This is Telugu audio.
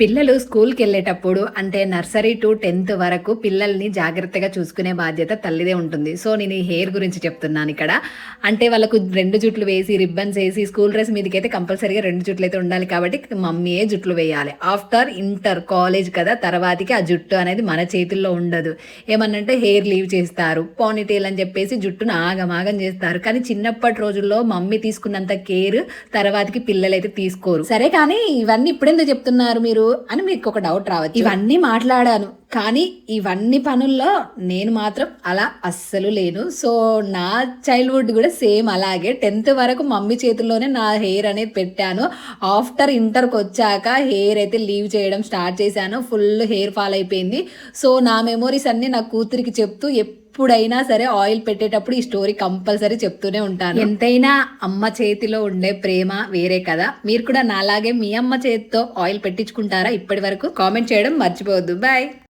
పిల్లలు స్కూల్కి వెళ్ళేటప్పుడు అంటే నర్సరీ టు టెన్త్ వరకు పిల్లల్ని జాగ్రత్తగా చూసుకునే బాధ్యత తల్లిదే ఉంటుంది. సో నేను ఈ హెయిర్ గురించి చెప్తున్నాను ఇక్కడ. అంటే వాళ్ళకు రెండు జుట్లు వేసి రిబ్బన్స్ వేసి స్కూల్ డ్రెస్ మీదకి అయితే కంపల్సరీగా రెండు జుట్లు అయితే ఉండాలి కాబట్టి మమ్మీయే జుట్లు వేయాలి. ఆఫ్టర్ ఇంటర్ కాలేజ్ కదా తర్వాతకి ఆ జుట్టు అనేది మన చేతుల్లో ఉండదు. ఏమన్నంటే హెయిర్ లీవ్ చేస్తారు పానీటేల్ అని చెప్పేసి జుట్టును ఆగమాగం చేస్తారు. కానీ చిన్నప్పటి రోజుల్లో మమ్మీ తీసుకున్నంత కేర్ తర్వాతకి పిల్లలైతే తీసుకోరు. సరే కానీ ఇవన్నీ ఇప్పుడెందుకు చెప్తున్నారు మీరు? అని మీకు ఒక డౌట్ రావచ్చు ఇవన్నీ మాట్లాడాను. కానీ ఇవన్నీ పనుల్లో నేను మాత్రం అలా అస్సలు లేను. సో నా చైల్డ్హుడ్ కూడా సేమ్ అలాగే. టెన్త్ వరకు మమ్మీ చేతుల్లోనే నా హెయిర్ అనేది పెట్టాను. ఆఫ్టర్ ఇంటర్కి వచ్చాక హెయిర్ అయితే లీవ్ చేయడం స్టార్ట్ చేశాను. ఫుల్ హెయిర్ ఫాల్ అయిపోయింది. సో నా మెమోరీస్ అన్నీ నా కూతురికి చెప్తూ ఎప్పుడైనా సరే ఆయిల్ పెట్టేటప్పుడు ఈ స్టోరీ కంపల్సరీ చెప్తూనే ఉంటాను. ఎంతైనా అమ్మ చేతిలో ఉండే ప్రేమ వేరే కదా. మీరు కూడా నాలాగే మీ అమ్మ చేతితో ఆయిల్ పెట్టించుకుంటారా ఇప్పటి వరకు? కామెంట్ చేయడం మర్చిపోవద్దు. బాయ్.